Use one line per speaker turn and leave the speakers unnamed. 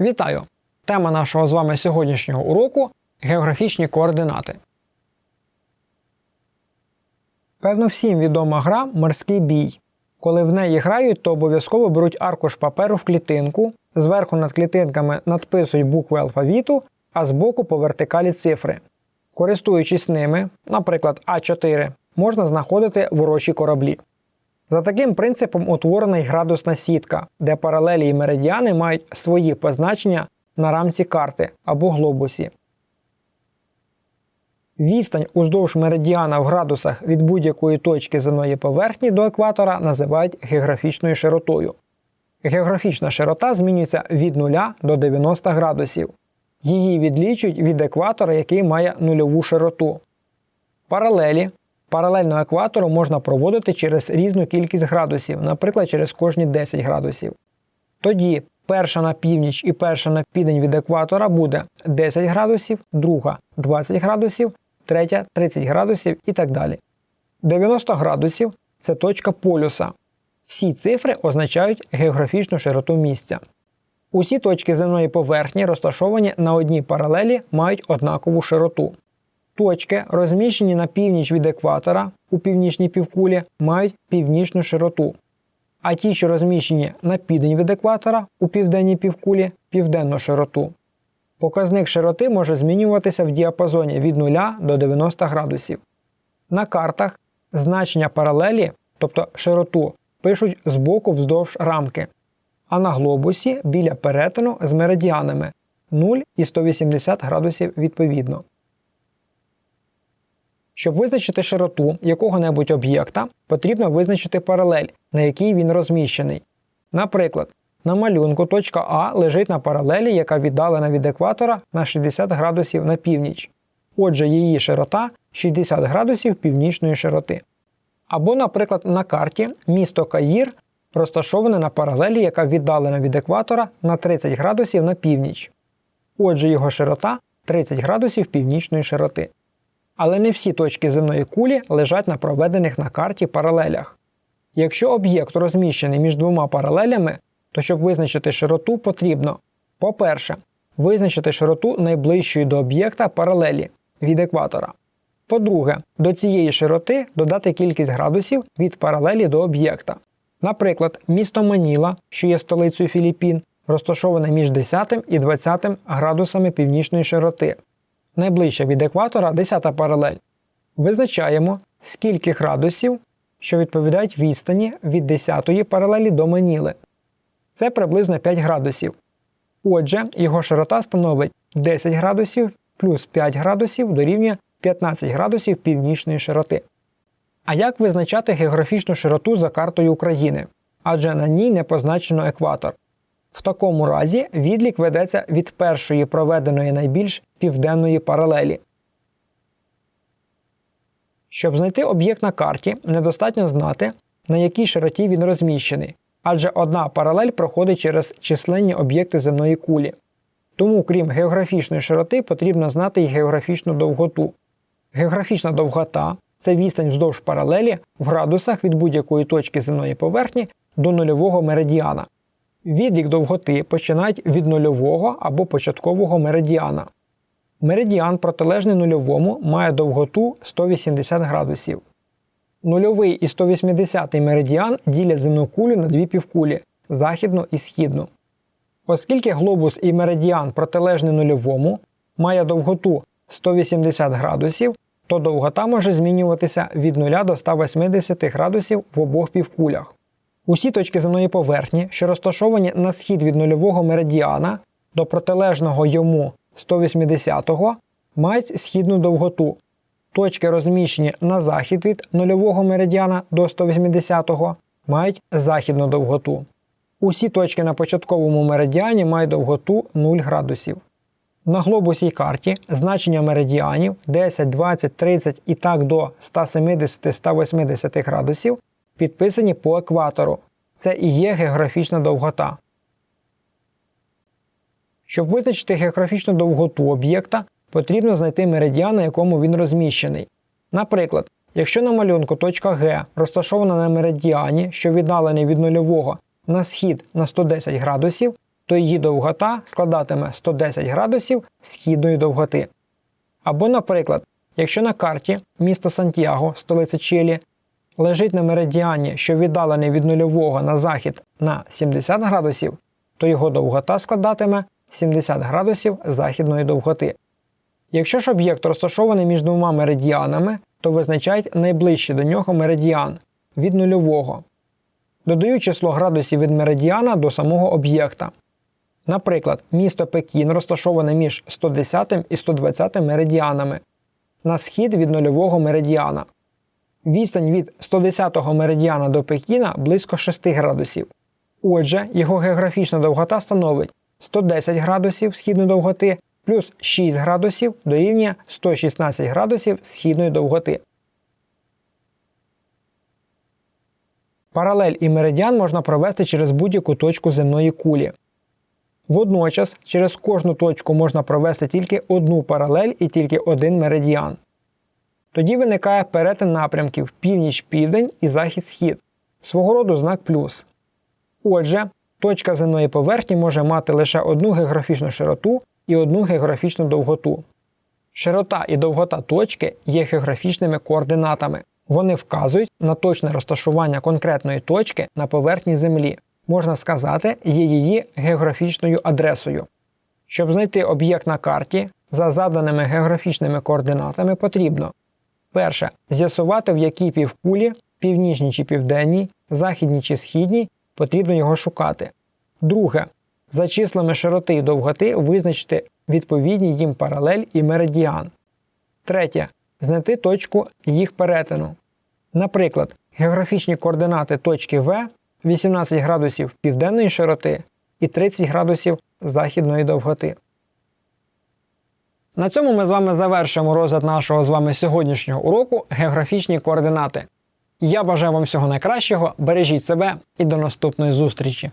Вітаю! Тема нашого з вами сьогоднішнього уроку географічні координати. Певно, всім відома гра Морський бій. Коли в неї грають, то обов'язково беруть аркуш паперу в клітинку, зверху над клітинками надписують букви алфавіту, а збоку по вертикалі цифри. Користуючись ними, наприклад, А4, можна знаходити ворожі кораблі. За таким принципом утворена й градусна сітка, де паралелі і меридіани мають свої позначення на рамці карти або глобусі. Відстань уздовж меридіана в градусах від будь-якої точки земної поверхні до екватора називають географічною широтою. Географічна широта змінюється від 0 до 90 градусів. Її відлічують від екватора, який має нульову широту. Паралелі паралельно екватору можна проводити через різну кількість градусів, наприклад, через кожні 10 градусів. Тоді перша на північ і перша на південь від екватора буде 10 градусів, друга 20 градусів, третя 30 градусів і так далі. 90 градусів це точка полюса. Всі цифри означають географічну широту місця. Усі точки земної поверхні, розташовані на одній паралелі, мають однакову широту. Точки, розміщені на північ від екватора у північній півкулі, мають північну широту, а ті, що розміщені на південь від екватора у південній півкулі південну широту. Показник широти може змінюватися в діапазоні від 0 до 90 градусів. На картах значення паралелі, тобто широту, пишуть збоку вздовж рамки, а на глобусі біля перетину з меридіанами 0 і 180 градусів відповідно. Щоб визначити широту якого-небудь об'єкта, потрібно визначити паралель, на якій він розміщений. Наприклад, на малюнку точка А лежить на паралелі, яка віддалена від екватора на 60 градусів на північ. Отже, її широта 60 градусів північної широти. Або, наприклад, на карті місто Каїр розташоване на паралелі, яка віддалена від екватора на 30 градусів на північ. Отже, його широта 30 градусів північної широти. Але не всі точки земної кулі лежать на проведених на карті паралелях. Якщо об'єкт розміщений між двома паралелями, то щоб визначити широту, потрібно, по-перше, визначити широту найближчої до об'єкта паралелі від екватора. По-друге, до цієї широти додати кількість градусів від паралелі до об'єкта. Наприклад, місто Маніла, що є столицею Філіппін, розташоване між 10 і 20 градусами північної широти. Найближча від екватора 10 паралель. Визначаємо, скільки градусів, що відповідають відстані від 10 паралелі до Маніли. Це приблизно 5 градусів. Отже, його широта становить 10 градусів плюс 5 градусів дорівнює 15 градусів північної широти. А як визначати географічну широту за картою України? Адже на ній не позначено екватор. В такому разі відлік ведеться від першої проведеної найбільш південної паралелі. Щоб знайти об'єкт на карті, недостатньо знати, на якій широті він розміщений, адже одна паралель проходить через численні об'єкти земної кулі. Тому, крім географічної широти, потрібно знати й географічну довготу. Географічна довгота це відстань вздовж паралелі в градусах від будь-якої точки земної поверхні до нульового меридіана. Відлік довготи починають від нульового або початкового меридіана. Меридіан, протилежний нульовому, має довготу 180 градусів. Нульовий і 180 меридіан ділять земну кулю на дві півкулі західну і східну. Оскільки глобус і меридіан протилежний нульовому має довготу 180 градусів, то довгота може змінюватися від 0 до 180 градусів в обох півкулях. Усі точки земної поверхні, що розташовані на схід від нульового меридіана до протилежного йому 180-го, мають східну довготу. Точки, розміщені на захід від нульового меридіана до 180-го, мають західну довготу. Усі точки на початковому меридіані мають довготу 0 градусів. На глобусій карті значення меридіанів 10, 20, 30 і так до 170-180 градусів підписані по екватору. Це і є географічна довгота. Щоб визначити географічну довготу об'єкта, потрібно знайти меридіан, на якому він розміщений. Наприклад, якщо на малюнку точка Г розташована на меридіані, що віддалений від нульового на схід на 110 градусів, то її довгота складатиме 110 градусів східної довготи. Або, наприклад, якщо на карті місто Сантьяго, столиця Чилі, лежить на меридіані, що віддалений від нульового на захід на 70 градусів, то його довгота складатиме 70 градусів західної довготи. Якщо ж об'єкт розташований між двома меридіанами, то визначають найближчий до нього меридіан від нульового. Додають число градусів від меридіана до самого об'єкта. Наприклад, місто Пекін розташоване між 110 і 120 меридіанами на схід від нульового меридіана. Відстань від 110 меридіана до Пекіна близько 6 градусів. Отже, його географічна довгота становить 110 градусів східної довготи плюс 6 градусів дорівнює 116 градусів східної довготи. Паралель і меридіан можна провести через будь-яку точку земної кулі. Водночас через кожну точку можна провести тільки одну паралель і тільки один меридіан. Тоді виникає перетин напрямків північ-південь і захід-схід, свого роду знак плюс. Отже, точка земної поверхні може мати лише одну географічну широту і одну географічну довготу. Широта і довгота точки є географічними координатами. Вони вказують на точне розташування конкретної точки на поверхні Землі, можна сказати, є її географічною адресою. Щоб знайти об'єкт на карті, за заданими географічними координатами потрібно перше з'ясувати, в якій півкулі, північній чи південній, західній чи східній потрібно його шукати. Друге. За числами широти і довготи визначити відповідні їм паралель і меридіан. Третє. Знайти точку їх перетину. Наприклад, географічні координати точки В 18 градусів південної широти і 30 градусів західної довготи. На цьому ми з вами завершуємо розгляд нашого з вами сьогоднішнього уроку географічні координати. Я бажаю вам всього найкращого, бережіть себе і до наступної зустрічі!